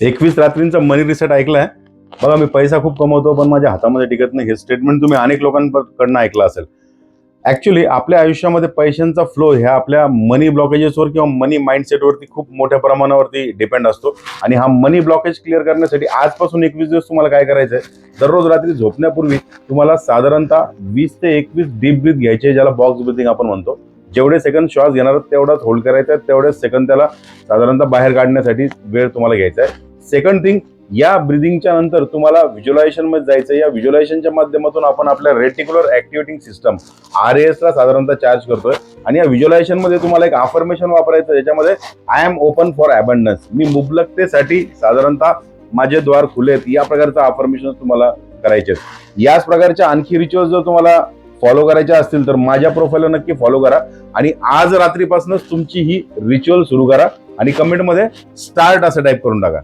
एकवीस रात्रींचा मनी रिसेट ऐकलाय. बघा मी पैसा खूप कमवतो पण माझ्या हातामध्ये टिकत नाही. हे स्टेटमेंट तुम्ही अनेक लोकांकडनं ऐकलं असेल. ॲक्च्युली आपल्या आयुष्यामध्ये पैशांचा फ्लो ह्या आपल्या मनी ब्लॉकेजेसवर किंवा मनी माइंडसेटवरती खूप मोठ्या प्रमाणावरती डिपेंड असतो. आणि हा मनी ब्लॉकेज क्लिअर करण्यासाठी आजपासून एकवीस दिवस तुम्हाला काय करायचं आहे दररोज रात्री झोपण्यापूर्वी तुम्हाला साधारणतः वीस ते एकवीस डीप ब्रीथ घ्यायचे ज्याला बॉक्स ब्रिथिंग आपण म्हणतो. जेवढे सेकंद श्वास घेणार तेवढाच होल्ड करायचा आहे तेवढेच सेकंद त्याला साधारणतः बाहेर काढण्यासाठी वेळ तुम्हाला घ्यायचा आहे. सेकंड थिंग या ब्रिदिंगच्या नंतर तुम्हाला व्हिज्युलायझेशनमध्ये जायचं या व्हिज्युलायझेशनच्या माध्यमातून आपण आपल्या reticular activating system R S ला साधारणतः चार्ज करतोय. आणि या व्हिज्युलायझेशनमध्ये तुम्हाला एक अफर्मेशन वापरायचं ज्याच्यामध्ये I am open for abundance मी मुबलकतेसाठी साधारणतः माझे द्वार खुले आहेत या प्रकारचं अफर्मेशन तुम्हाला करायचे याच प्रकारच्या आणखी रिच्युअल जर तुम्हाला फॉलो करायच्या असतील तर माझ्या प्रोफाईलला नक्की फॉलो करा. आणि आज रात्रीपासूनच तुमची ही रिच्युअल सुरू करा. आणि कमेंटमध्ये स्टार्ट असं टाईप करून टाका.